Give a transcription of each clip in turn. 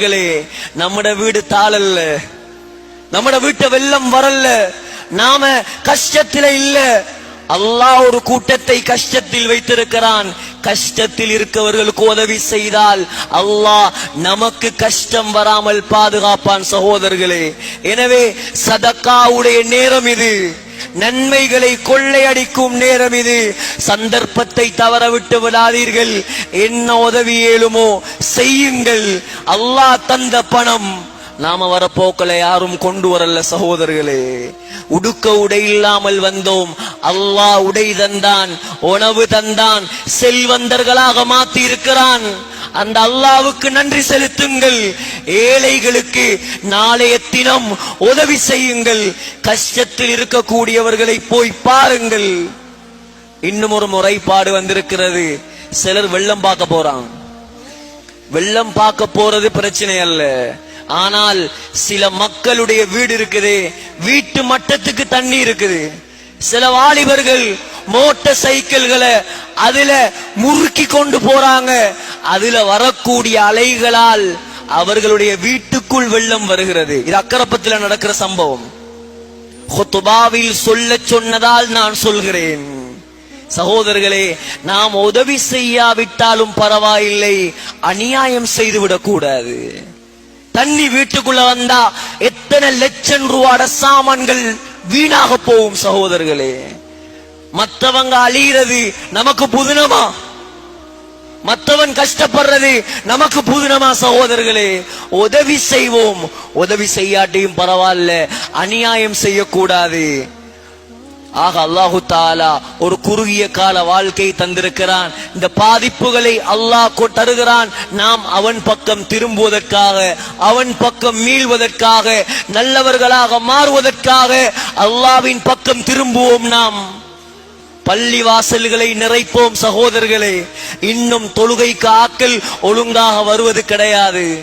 மக்களே நம்மட வீடு தாளல்ல நம்மட வீட்டை வெள்ளம் வரல நாம கஷ்டத்தில இல்ல. அல்லாஹ் ஒரு கூட்டத்தை கஷ்டத்தில் வைத்திருக்கிறான். கஷ்டத்தில் இருக்கவர்களுக்கு உதவி செய்தால் அல்லாஹ் நமக்கு கஷ்டம் வராமல் பாதுகாப்பான் சகோதரர்களே. எனவே சதக்காவுடைய நேரம் இது. நன்மைகளை கொள்ளையடிக்கும் நேரம் இது. சந்தர்ப்பத்தை தவற விட்டு விடாதீர்கள். என்ன உதவி ஏழுமோ செய்யுங்கள். அல்லாஹ் தந்த பணம் நாம வரப்போக்களை யாரும் கொண்டு வரல சகோதரர்களே. உடுக்க உடை இல்லாமல் வந்தோம். அல்லாஹ் உடை தந்தான் உணவு தந்தான் செல்வந்தர்களாக மாத்தி இருக்கிறான் அந்த அல்லாவுக்கு நன்றி செலுத்துங்கள். ஏழைகளுக்கு நாளைய தினம் உதவி செய்யுங்கள். கஷ்டத்தில் இருக்கக்கூடியவர்களை போய் பாருங்கள். இன்னும் ஒரு முறைப்பாடு வந்திருக்கிறது. சிலர் வெள்ளம் பார்க்க போறான் வெள்ளம் பார்க்க போறது பிரச்சனை அல்ல. ஆனால் சில மக்களுடைய வீடு இருக்குது. வீட்டு மட்டத்துக்கு தண்ணி இருக்குது. சில வாலிபர்கள் மோட்டார் சைக்கிள்களை அதுல முறுக்கி கொண்டு போறாங்க. அதுல வரக்கூடிய அலைகளால் அவர்களுடைய வீட்டுக்குள் வெள்ளம் வருகிறது. இது அக்கரப்பத்தில் நடக்கிற சம்பவம். ஹுத்துபாவில் சொல்ல சொன்னதால் நான் சொல்கிறேன். சகோதரர்களே நாம் உதவி செய்யாவிட்டாலும் பரவாயில்லை. அநியாயம் செய்துவிடக் கூடாது தண்ணி வீட்டுக்குள்ள வந்தா எத்தனை லட்சம் ரூபாட சாமான்கள் வீணாக போகும் சகோதரர்களே. மற்றவங்க அழியிறது நமக்கு புதினமா? மற்றவன் கஷ்டப்படுறது நமக்கு புதினமா சகோதரர்களே உதவி செய்வோம். உதவி செய்யாட்டியும் பரவாயில்ல அநியாயம் செய்யக்கூடாது. ஆக அல்லாஹு தாலா ஒரு குறுகிய கால வாழ்க்கை தந்திருக்கிறான். இந்த பாதிப்புகளை அல்லாஹ் தருகிறான். நாம் அவன் பக்கம் திரும்புவதற்காக அவன் பக்கம் மீள்வதற்காக நல்லவர்களாக மாறுவதற்காக அல்லாவின் பக்கம் திரும்புவோம் நாம். பள்ளி வாசல்களை நிறைப்போம் சகோதரர்களே. இன்னும் தொழுகைக்கு ஆக்கள் ஒழுங்காக வருவது கிடையாது.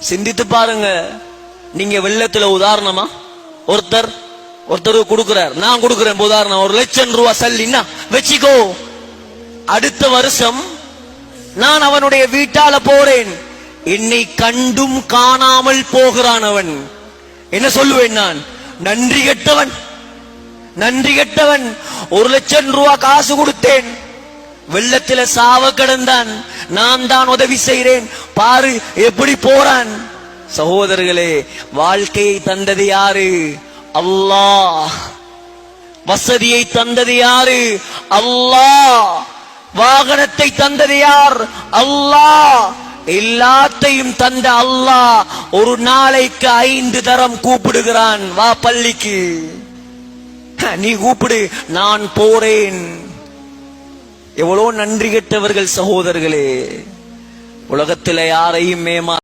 சிந்தித்து பாருங்க. நீங்க வெள்ளத்துல உதாரணமா? ஒருத்தர் ஒருத்தர் கொடுக்கிறார். நான் கொடுக்கிறேன் உதாரணம் ஒரு லட்சம் ரூபாய் சல்லின்னா வச்சுக்கோ. அடுத்த வருஷம் நான் அவனுடைய வீட்டால போறேன். என்னை கண்டும் காணாமல் போகிறான் அவன். என்ன சொல்லுவேன் நான்? நன்றி கெட்டவன். நன்றி கெட்டவன். ஒரு லட்சம் ரூபாய் காசு கொடுத்தேன். வெள்ளத்தில சாவ கிடந்தான். நான் தான் உதவி செய்கிறேன் பாரு எப்படி போறான். சகோதரர்களே வாழ்க்கையை தந்தது யாரு? அல்லாஹ். வசதியை தந்தது யாரு? அல்லாஹ். வாகனத்தை தந்தது யார்? அல்லாஹ். எல்லாத்தையும் தந்த அல்லாஹ். ஒரு நாளைக்கு ஐந்து தரம் கூப்பிடுகிறான். வா பள்ளிக்கு. நீ கூப்பிடு நான் போறேன். எவ்வளவு நன்றி கெட்டவர்கள் சகோதரர்களே. உலகத்தில் யாரையும் மேமா